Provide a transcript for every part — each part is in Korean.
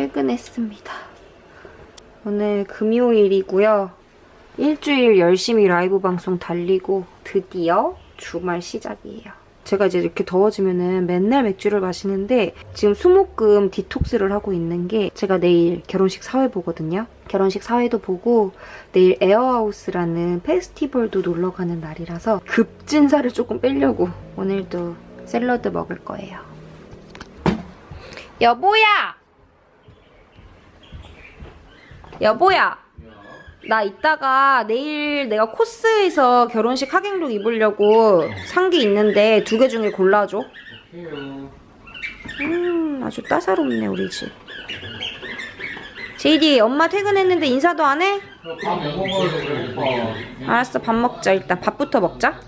퇴근했습니다. 오늘 금요일이고요. 일주일 열심히 라이브 방송 달리고 드디어 주말 시작이에요. 제가 이제 이렇게 더워지면은 맨날 맥주를 마시는데 지금 수목금 디톡스를 하고 있는 게 제가 내일 결혼식 사회 보거든요. 결혼식 사회도 보고 내일 에어하우스라는 페스티벌도 놀러 가는 날이라서 급진사를 조금 빼려고 오늘도 샐러드 먹을 거예요. 여보야! 여보야! 나 이따가 내일 내가 코스에서 결혼식 하객룩 입으려고 산 게 있는데 두 개 중에 골라줘. 음, 아주 따사롭네, 우리 집. 제이디, 엄마 퇴근했는데 인사도 안 해? 알았어, 밥 먹자. 일단 밥부터 먹자.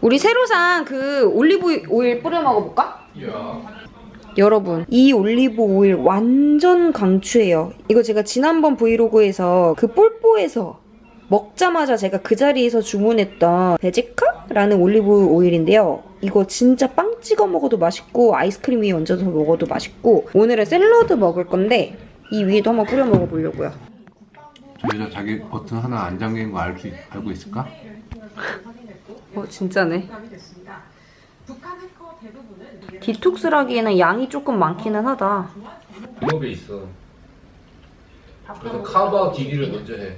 우리 새로 산 그 올리브 오일 뿌려 먹어볼까? 야. 여러분 이 올리브 오일 완전 강추해요 이거 제가 지난번 브이로그에서 그 뽀뽀에서 먹자마자 제가 그 자리에서 주문했던 베지카라는 올리브 오일인데요 이거 진짜 빵 찍어 먹어도 맛있고 아이스크림 위에 얹어서 먹어도 맛있고 오늘은 샐러드 먹을 건데 이 위에도 한번 뿌려 먹어보려고요 저 여자 자기 버튼 하나 안 잠긴 거 알 수 알고 있을까? 어 진짜네 디톡스라기에는 양이 조금 많기는 하다 방법에 있어. 그래서 카바 디기를 먼저 해.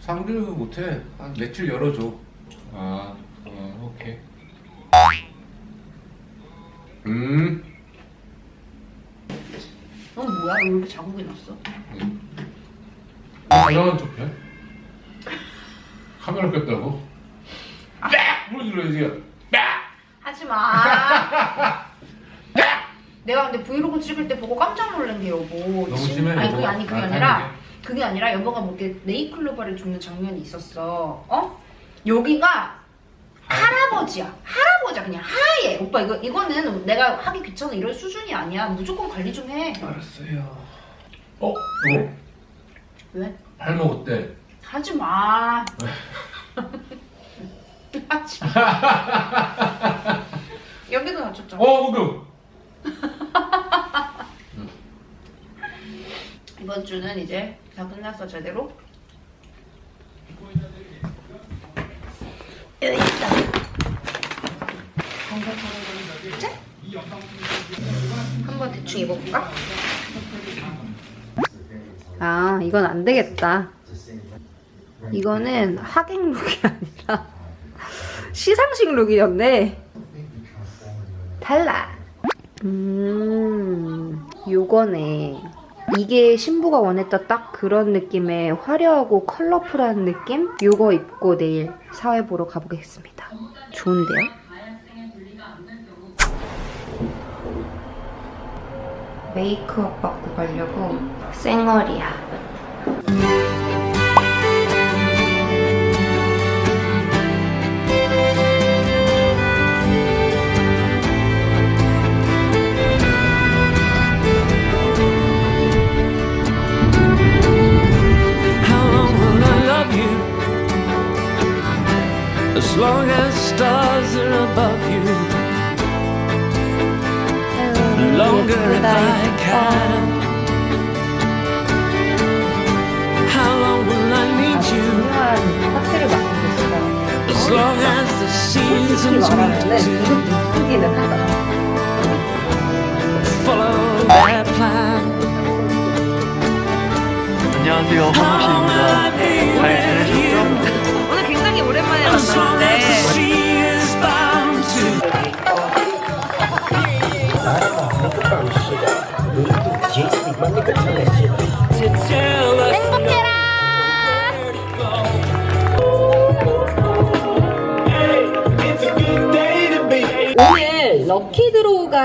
상주 못해. 한 며칠 열어줘. 아, 어, 오케이. 음. 넌 뭐야? 왜 이렇게 자국이 났어? 촬영한 척해? 카메라 꼈다고? 빡! 빡! 하지 마. 내가 근데 브이로그 찍을 때 보고 깜짝 놀란 게 여보. 너무 진- 심해, 아니 그게 여보. 아니 그게 아, 아니라 다행이네. 그게 아니라 여보가 뭐 이렇게 네이클로바를 줍는 장면이 있었어. 어? 여기가 할아버지야. 할아버지야 그냥 하얘. 오빠 이거 이거는 내가 하기 귀찮아 이런 수준이 아니야. 무조건 관리 좀 해. 알았어요. 어? 이거 왜? 발 먹었대. 하지 마. 하지 마. 여기도 다쳤잖아. 어, 무금. 이번 주는 이제 다 끝났어 제대로. 여기 있다. 짠. 한번 대충 입어볼까? 아 이건 안 되겠다. 이거는 하객룩이 아니라 시상식 룩이었네. 달라. 음, 요거네. 이게 신부가 원했던 딱 그런 느낌의 화려하고 컬러풀한 느낌? 요거 입고 내일 사회 보러 가보겠습니다. 좋은데요? 메이크업 받고 가려고 쌩얼이야. As long as stars are above you. Longer if I can. How long will I need you? 중요한 파트를 맡고 계시다. As long as the seasons 말하는데 move 이것도 to 이쁘기는 하다. follow their plan. 안녕하세요, How long will I 황씨입니다. song that's the sea.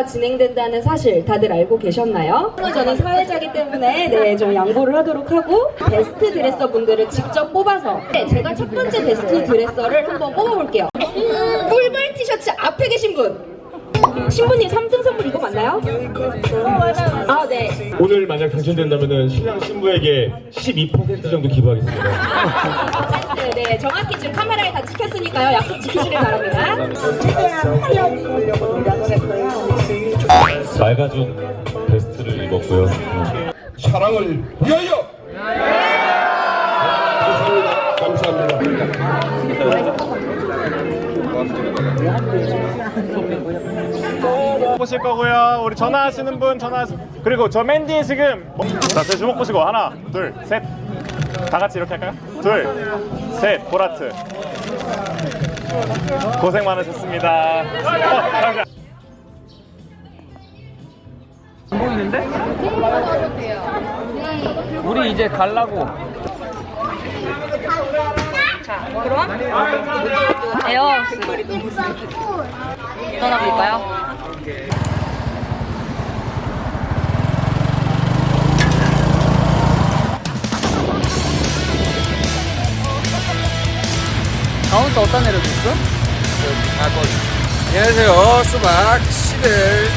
진행된다는 사실 다들 알고 계셨나요? 저는 사회자기 때문에 네, 좀 양보를 하도록 하고 베스트 드레서 분들을 직접 뽑아서 네, 제가 첫 번째 베스트 드레서를 한번 뽑아볼게요. 꿀벌 티셔츠 앞에 계신 분. 신부님 3등 선물 맞나요? 아, 네. 오늘 만약 당첨된다면 신랑 신부에게 12% 정도 기부하겠습니다. 네. 네, 정확히 지금 카메라에 다 찍혔으니까요. 약속 지키시길 바랍니다. 맑아준 베스트를 입었고요. 사랑을 위하여. 감사합니다. 감사합니다. 보실 거고요. 우리 전화하시는 분 전화 그리고 저 맨 뒤에 지금 뭐- 자, 제 주먹 보시고 하나, 둘, 셋. 다 같이 이렇게 할까요? 둘, 셋, 보라트. 고생 많으셨습니다. 어, 잠시만. 우리 이제 갈라고. 에어하우스 떠나볼까요? 가운데 어디다 내려줬어? 안녕하세요. 수박 11.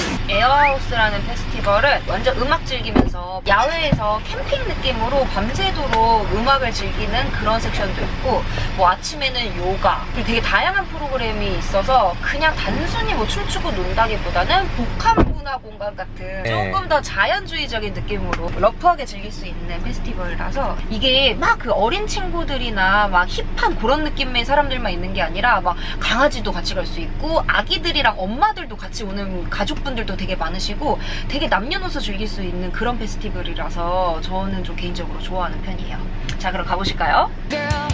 에어하우스라는 페스 티벌은 완전 음악 즐기면서 야외에서 캠핑 느낌으로 밤새도록 음악을 즐기는 그런 섹션도 있고 뭐 아침에는 요가 그리고 되게 다양한 프로그램이 있어서 그냥 단순히 뭐 춤추고 논다기보다는 복합 문화 공간 같은 조금 더 자연주의적인 느낌으로 러프하게 즐길 수 있는 페스티벌이라서 이게 막 그 어린 친구들이나 막 힙한 그런 느낌의 사람들만 있는 게 아니라 막 강아지도 같이 갈 수 있고 아기들이랑 엄마들도 같이 오는 가족분들도 되게 많으시고 되게 남녀노소 즐길 수 있는 그런 페스티벌이라서 저는 좀 개인적으로 좋아하는 편이에요. 자 그럼 가보실까요? Girl,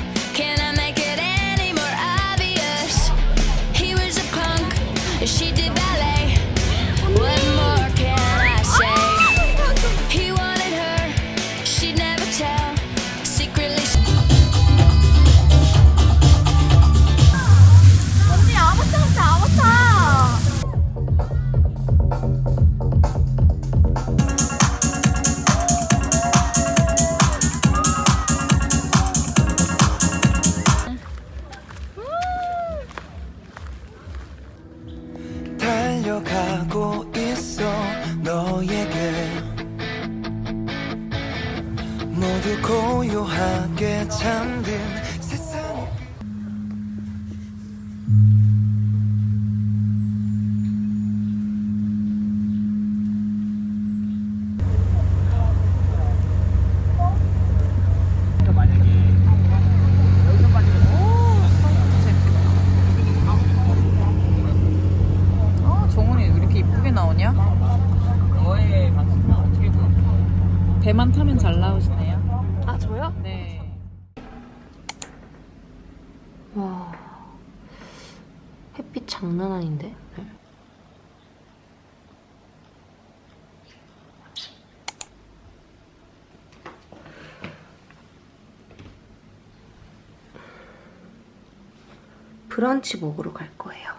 브런치 먹으러 갈 거예요.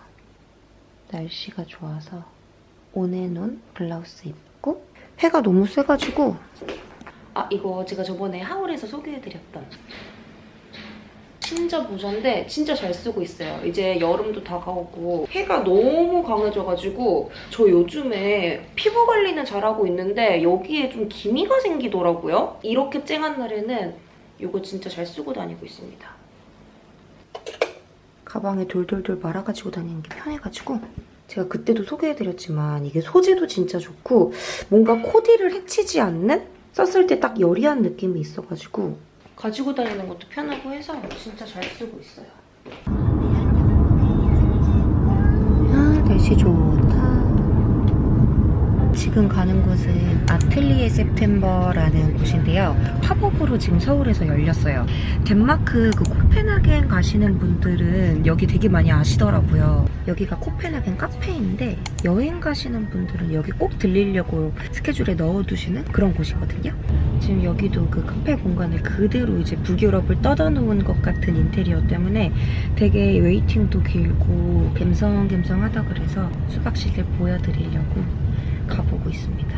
날씨가 좋아서 온앤온 블라우스 입고 해가 너무 세가지고 아 이거 제가 저번에 하울에서 소개해드렸던 진짜 모자인데 진짜 잘 쓰고 있어요. 이제 여름도 다가오고 해가 너무 강해져가지고 저 요즘에 피부 관리는 잘하고 있는데 여기에 좀 기미가 생기더라고요. 이렇게 쨍한 날에는 이거 진짜 잘 쓰고 다니고 있습니다. 가방에 돌돌돌 말아가지고 다니는 게 편해가지고 제가 그때도 소개해드렸지만 이게 소재도 진짜 좋고 뭔가 코디를 해치지 않는 썼을 때 딱 여리한 느낌이 있어가지고 가지고 다니는 것도 편하고 해서 진짜 잘 쓰고 있어요. 아, 날씨 좋다. 지금 가는 곳은 아틀리에 september라는 곳인데요. 팝업으로 지금 서울에서 열렸어요. 덴마크 그 코펜하겐 가시는 분들은 여기 되게 많이 아시더라고요. 여기가 코펜하겐 카페인데 여행 가시는 분들은 여기 꼭 들리려고 스케줄에 넣어두시는 그런 곳이거든요. 지금 여기도 그 카페 공간을 그대로 이제 북유럽을 떠다놓은 것 같은 인테리어 때문에 되게 웨이팅도 길고 갬성갬성하다 그래서 수박식을 보여드리려고 가보고 있습니다.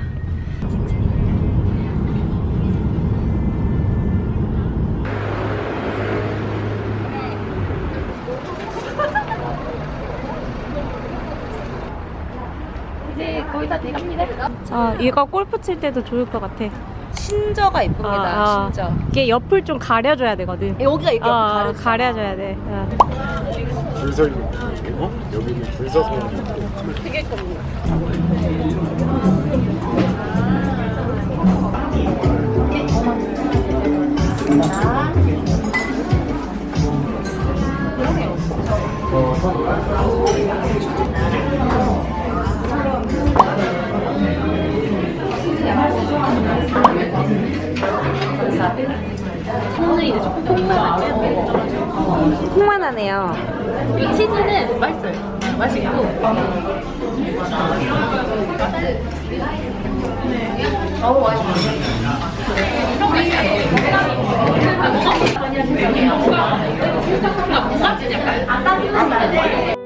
이제 거의 다 돼갑니다. 자, 이거 골프 칠 때도 좋을 것 같아. 신저가 이쁩니다. 아, 아. 신저. 이게 옆을 좀 가려줘야 되거든. 여기가 이렇게 어, 가려. 가려줘야 돼. 어. 줄서 있는 거. 어? 여기는 줄 서서 하는 거. 풍만하네요. 치즈는 맛있어요. 맛있고. 아무리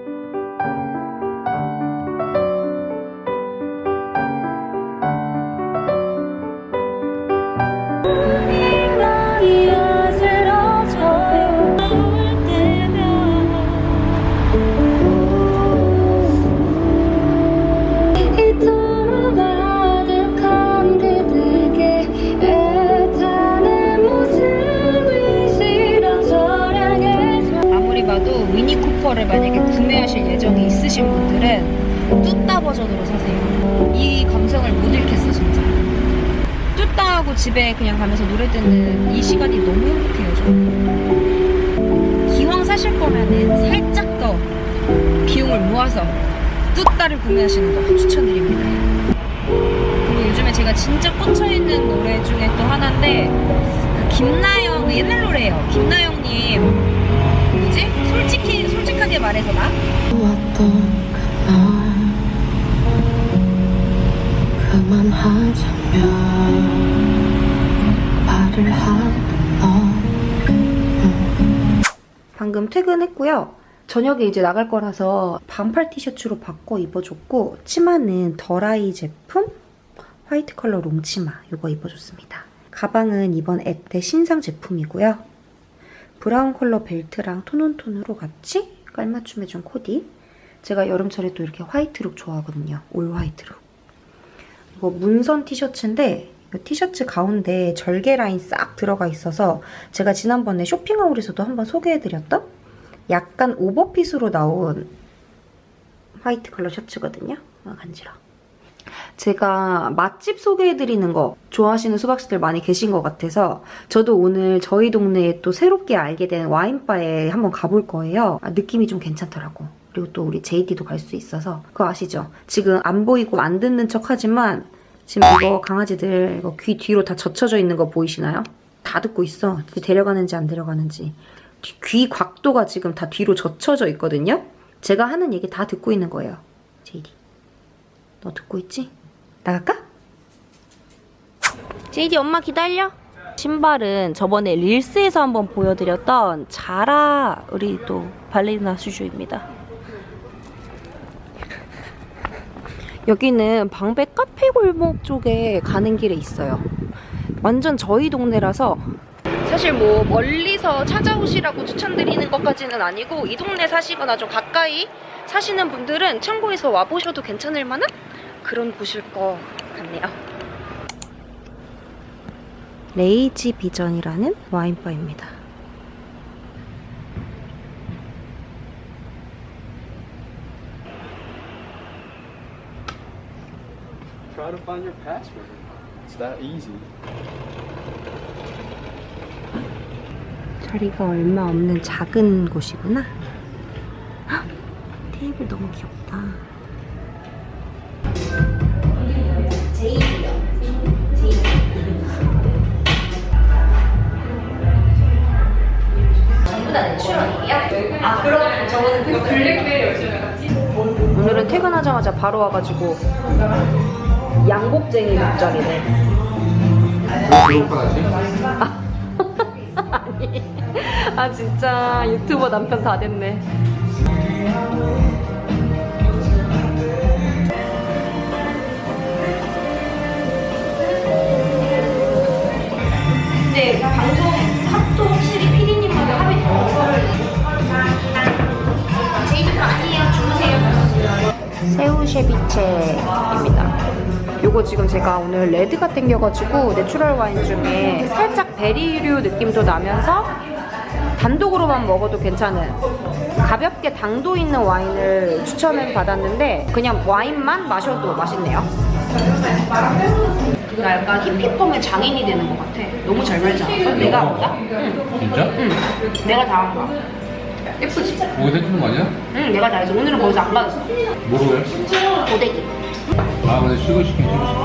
뚜따하고 집에 그냥 가면서 노래 듣는 이 시간이 너무 행복해요 저는. 기왕 사실 거면은 살짝 더 비용을 모아서 뚜따를 구매하시는 거 추천드립니다. 그리고 요즘에 제가 진짜 꽂혀있는 노래 중에 또 하나인데 그 김나영 옛날 노래예요. 김나영님 뭐지? 솔직히 솔직하게 말해서 나? 방금 퇴근했고요. 저녁에 이제 나갈 거라서 반팔 티셔츠로 바꿔 입어줬고 치마는 더라이 제품 화이트 컬러 롱치마 이거 입어줬습니다. 가방은 이번 에테 신상 제품이고요. 브라운 컬러 벨트랑 톤온톤으로 같이 깔맞춤 해준 코디. 제가 여름철에 또 이렇게 화이트룩 좋아하거든요. 올 화이트룩. 이거 문선 티셔츠인데 이 티셔츠 가운데 절개 라인 싹 들어가 있어서 제가 지난번에 쇼핑하울에서도 한번 소개해드렸던 약간 오버핏으로 나온 화이트 컬러 셔츠거든요. 아, 간지러. 제가 맛집 소개해드리는 거 좋아하시는 수박씨들 많이 계신 것 같아서 저도 오늘 저희 동네에 또 새롭게 알게 된 와인바에 한번 가볼 거예요. 아, 느낌이 좀 괜찮더라고. 그리고 또 우리 JD도 갈 수 있어서 그거 아시죠? 지금 안 보이고 안 듣는 척 하지만 지금 이거 강아지들 이거 귀 뒤로 다 젖혀져 있는 거 보이시나요? 다 듣고 있어. 데려가는지 안 데려가는지. 귀- 귀 각도가 지금 다 뒤로 젖혀져 있거든요? 제가 하는 얘기 다 듣고 있는 거예요. JD. 너 듣고 있지? 나갈까? JD 엄마 기다려. 신발은 저번에 릴스에서 한번 보여드렸던 자라 우리 또 발레리나 슈즈입니다. 여기는 방배 카페 골목 쪽에 가는 길에 있어요. 완전 저희 동네라서 사실 뭐 멀리서 찾아오시라고 추천드리는 것까지는 아니고 이 동네 사시거나 좀 가까이 사시는 분들은 참고해서 와보셔도 괜찮을 만한 그런 곳일 것 같네요. 레이지 비전이라는 와인바입니다. To find your password. It's that easy. 자리가 얼마 없는 작은 곳이구나. 헉, 테이블 너무 귀엽다. 오늘은 퇴근하자마자 바로 와가지고 양복쟁이 목장이네. 아니, 아 진짜. 유튜버 남편 다 됐네. 근데 방송 핫도 확실히 PD님마다 합이 달라서 제이도 아니에요. 주무세요. 새우 쉐비체입니다 그리고 지금 제가 오늘 레드가 땡겨가지고 내추럴 와인 중에 살짝 베리류 느낌도 나면서 단독으로만 먹어도 괜찮은 가볍게 당도 있는 와인을 추천을 받았는데 그냥 와인만 마셔도 맛있네요. 나 약간 히피펌의 장인이 되는 것 같아. 너무 잘 말지 않았어? 내가 한 거야? 응. 진짜? 응. 내가 다 한 거야. 예쁘지? 뭐 해주는 거 아니야? 응, 내가 다 해서 오늘은 거기서 안 받았어. 뭐로 해? 고데기. 아 근데 쉬고 싶긴 쉬고 싶어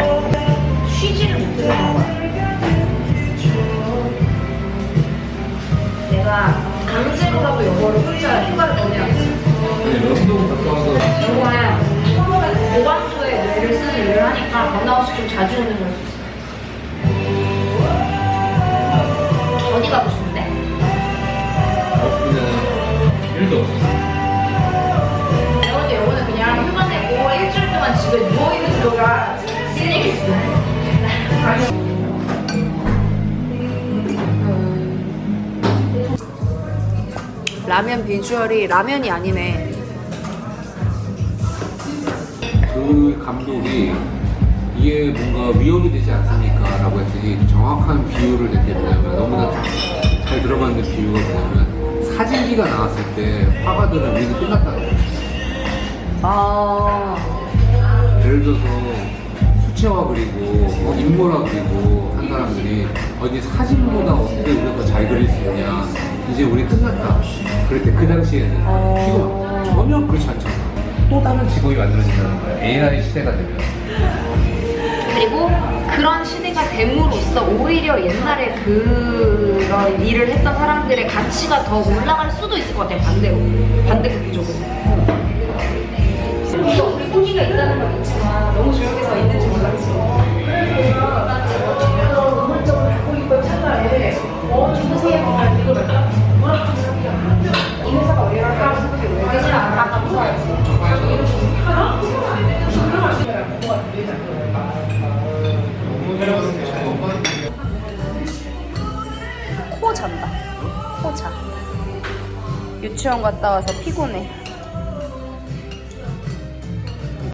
쉬지를 못하는 거야. 내가 강제로라도 영어를 혼자 휴가를 보내야겠어. 근데 런던 갔다 와서 정말 보관소에 뇌를 쓰는 일을 하니까 번아웃이 좀 자주 오는 걸 수 있어. 어디 가고 싶은 라면 비주얼이 라면이 아니네. 그 감독이 이게 뭔가 위험이 되지 않습니까? 라고 했더니 정확한 비유를 냈게 뭐냐면 너무나 잘 들어맞는 비유가 뭐냐면 사진기가 나왔을 때 화가 들은 미리 끝났다는 거예요. 아. 예를 들어서 수채화 그리고 뭐 인물화 그리고 한 사람들이 어디 사진보다 어떻게 우리가 더 잘 그릴 수 있냐. 이제 우리 끝났다. 그럴 때그 당시에는 지금 전혀 그렇지 않잖아. 또 다른 직업이 만들어진다는 거야. AI 시대가 되면. 그리고 그런 시대가 됨으로써 오히려 옛날에 그런 일을 했던 사람들의 가치가 더 올라갈 수도 있을 것 같아요 반대로. 반대급부적으로. 우리 소리가 있다는 건 있지만 너무 조용히 서 있는지 몰랐지 코 잔다. 코 자. 유치원 갔다 와서 피곤해.